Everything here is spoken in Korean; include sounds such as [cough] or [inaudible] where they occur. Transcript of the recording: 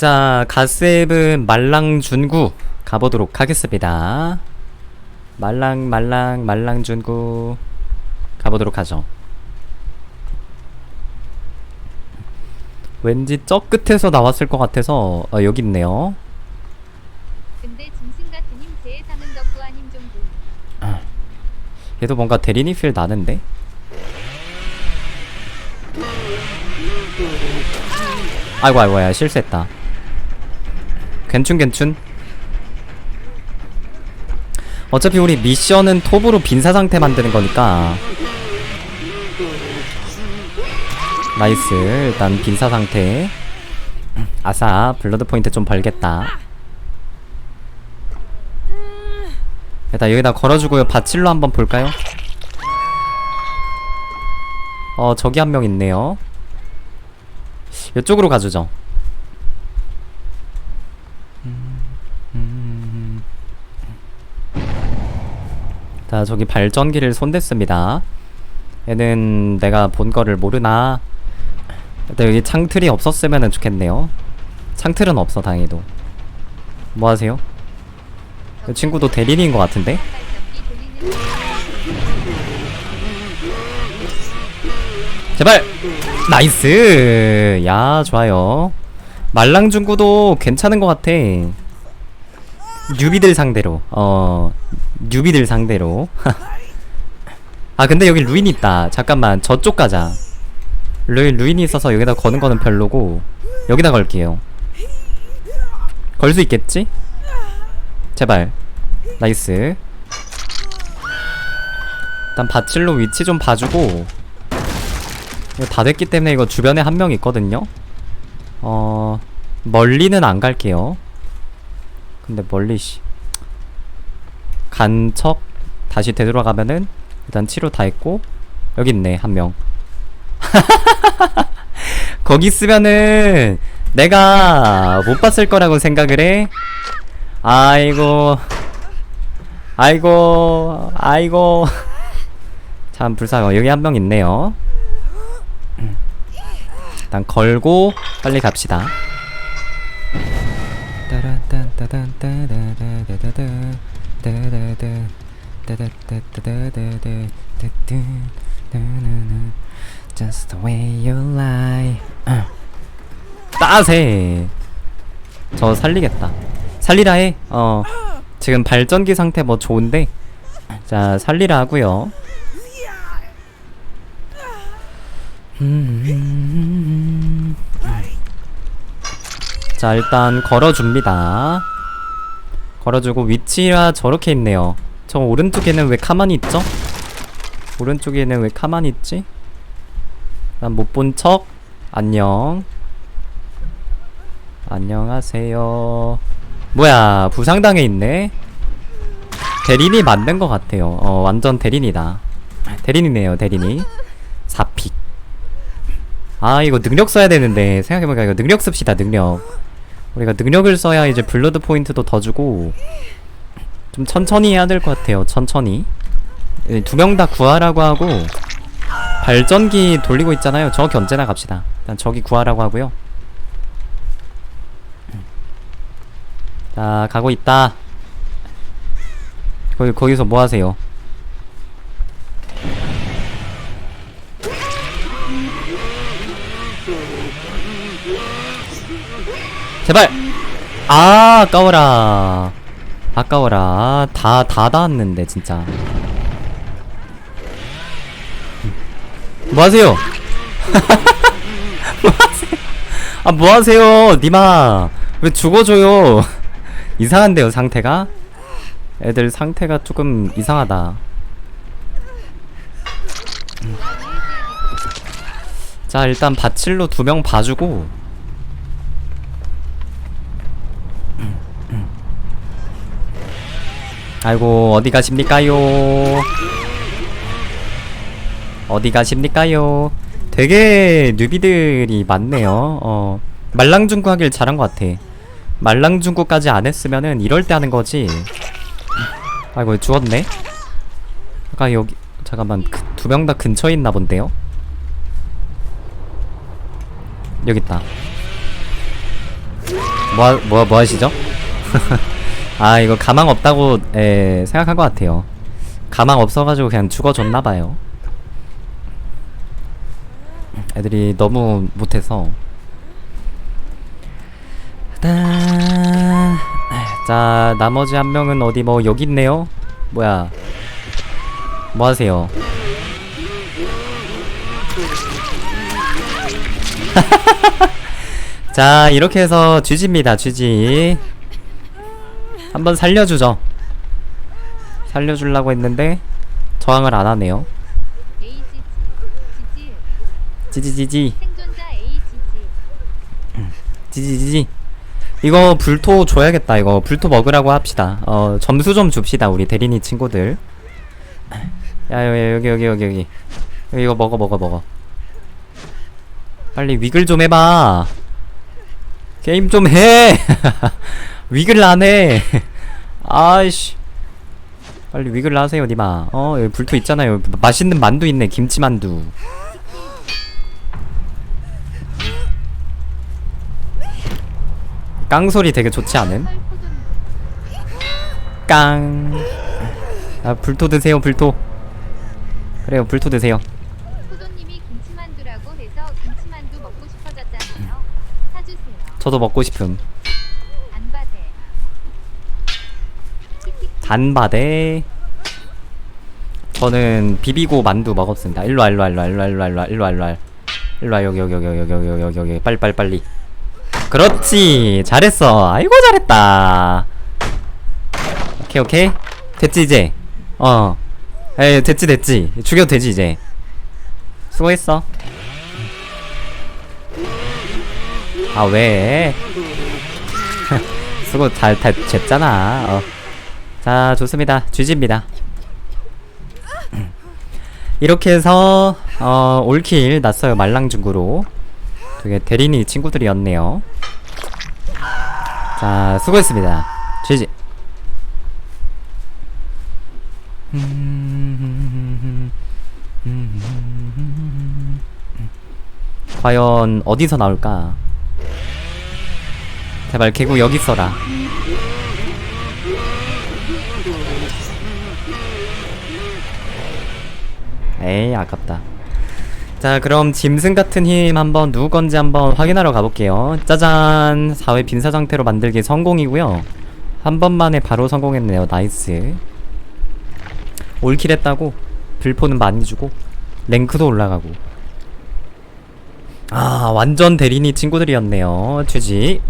자, 가스앱은 말랑준구 가보도록 하겠습니다. 말랑 말랑 말랑준구 가보도록 하죠. 왠지 저 끝에서 나왔을 것 같아서 어, 여기 있네요. 근데 짐승 같으님 제 예상은 덕후 아님 좀 보. 얘도 뭔가 대리니 필 나는데? 아이고 아이고 야 실수했다 괜춘 괜춘. 어차피 우리 미션은 톱으로 빈사 상태 만드는 거니까. 나이스. 일단 빈사 상태 아싸 블러드 포인트 좀 벌겠다. 일단 여기다 걸어주고요. 바칠로 한번 볼까요? 어 저기 한 명 있네요. 이쪽으로 가주죠 자 저기 발전기를 손댔습니다 얘는 내가 본 거를 모르나 일단 여기 창틀이 없었으면 좋겠네요 창틀은 없어 다행히도 뭐 하세요? 그 친구도 대리인인 것 같은데? 제발! 나이스! 야, 좋아요. 말랑중구도 괜찮은 것 같아. 뉴비들 상대로. 어, 뉴비들 상대로. [laughs] 아, 근데 여기 루인 있다. 잠깐만, 저쪽 가자. 루, 루인이 있어서 여기다 거는 거는 별로고, 여기다 걸게요. 걸 수 있겠지? 제발. 나이스. 일단 바칠로 위치 좀 봐주고, 이거 다 됐기 때문에 이거 주변에 한 명 있거든요. 어 멀리는 안 갈게요. 근데 멀리 씨 간 척 다시 되돌아가면은 일단 치료 다 했고 여기 있네 한 명. [laughs] 거기 있으면은 내가 못 봤을 거라고 생각을 해. 아이고 아이고 아이고 [laughs] 참 불쌍해 여기 한 명 있네요. 일단 걸고 빨리 갑시다. Just the way you lie. 따세. 저 살리겠다. 살리라 해. 어. 지금 발전기 상태 뭐 좋은데. 자 살리라 하고요. 음. 자 일단 걸어줍니다 걸어주고 위치가 저렇게 있네요. 저 오른쪽에는 왜 가만히 있죠? 오른쪽에는 왜 가만히 있지? 난 못 본 척. 안녕. 안녕하세요. 뭐야 부상당해 있네? 대린이 만든 것 같아요. 어 완전 대린이다. 대린이네요 대린이 4픽. 아 이거 능력 써야 되는데 생각해보니까 이거 능력 씁시다 능력 우리가 능력을 써야 이제 블러드 포인트도 더 주고 좀 천천히 해야 될 것 같아요 천천히. 두 명 다 구하라고 하고 발전기 돌리고 있잖아요. 저 견제나 갑시다. 일단 저기 구하라고 하고요. 자 가고 있다. 거기, 거기서 뭐 하세요 제발! 아, 아까워라. 아까워라. 다, 다 닿았는데, 진짜. 뭐 하세요? [laughs] 뭐 하세요? 아, 뭐 하세요? 니마. 왜 죽어줘요? 이상한데요, 상태가? 애들 상태가 조금 이상하다. 음. 자, 일단 바칠로 두 명 봐주고, 아이고 어디 가십니까요? 어디 가십니까요? 되게 뉴비들이 많네요. 어 말랑중구 하길 잘한 것 같아. 말랑중구까지 안 했으면은 이럴 때 하는 거지. 아이고 죽었네. 아까 여기 잠깐만 그, 두명 다 근처에 있나 본데요. 여기 있다. 뭐, 하- 뭐, 뭐 하시죠? [laughs] 아, 이거 가망 없다고, 에, 생각한 것 같아요. 가망 없어가지고 그냥 죽어줬나봐요. 애들이 너무 못해서. 딴. 자, 나머지 한 명은 어디 뭐, 여기 있네요? 뭐야. 뭐 하세요? [laughs] 자 이렇게 해서 쥐지입니다 쥐지 한번 살려주죠. 살려주려고 했는데 저항을 안 하네요. AGG 지지 찌지지지 생존자 AGG 찌지지지. 이거 불토 줘야겠다 이거. 불토 먹으라고 합시다. 어 점수 좀 줍시다 우리 대리니 친구들. 야 여기 여기 여기 여기. 여기 이거 먹어 먹어 먹어. 빨리 위글 좀 해봐. 게임 좀해 [laughs] 위글 안해 [laughs] 아이씨 빨리 위글 하세요 니마 어 여기 불토 있잖아요 맛있는 만두 있네 김치만두 깡소리 되게 좋지 않은? 헐포돈 깡. 아, 불토 드세요, 불토. 그래요, 불토 드세요. 포도님이 김치만두라고 해서 김치만두 먹고 싶어졌잖아요 사주세요 저도 먹고 싶음. 안바대 단바대. 저는 비비고 만두 먹었습니다. 일로와, 일로와, 일로와, 일로와, 일로와, 일로와, 일로와, 일로와. 일로와, 여기, 여기, 여기, 여기, 여기, 여기, 여기, 여기, 빨리, 빨리, 빨리. 그렇지. 잘했어. 아이고, 잘했다. 오케이, 오케이. 됐지, 이제. 어. 에이, 됐지, 됐지. 죽여도 되지, 이제. 수고했어. 아, 왜? [laughs] 수고 다, 다 됐잖아. 어. 자, 좋습니다. 쥐지입니다. 이렇게 해서, 어, 올킬 났어요. 말랑중구로. 되게 대리니 친구들이었네요. 자, 수고했습니다. 쥐지. 과연 어디서 나올까? 제발 개구 여기 있어라. 에이 아깝다. 자 그럼 짐승 같은 힘 한번 누구 건지 한번 확인하러 가볼게요. 짜잔 4회 빈사 상태로 만들기 성공이고요. 한 번만에 바로 성공했네요. 나이스. 올킬 했다고 불포는 많이 주고 랭크도 올라가고 아 완전 대리니 친구들이었네요. 주지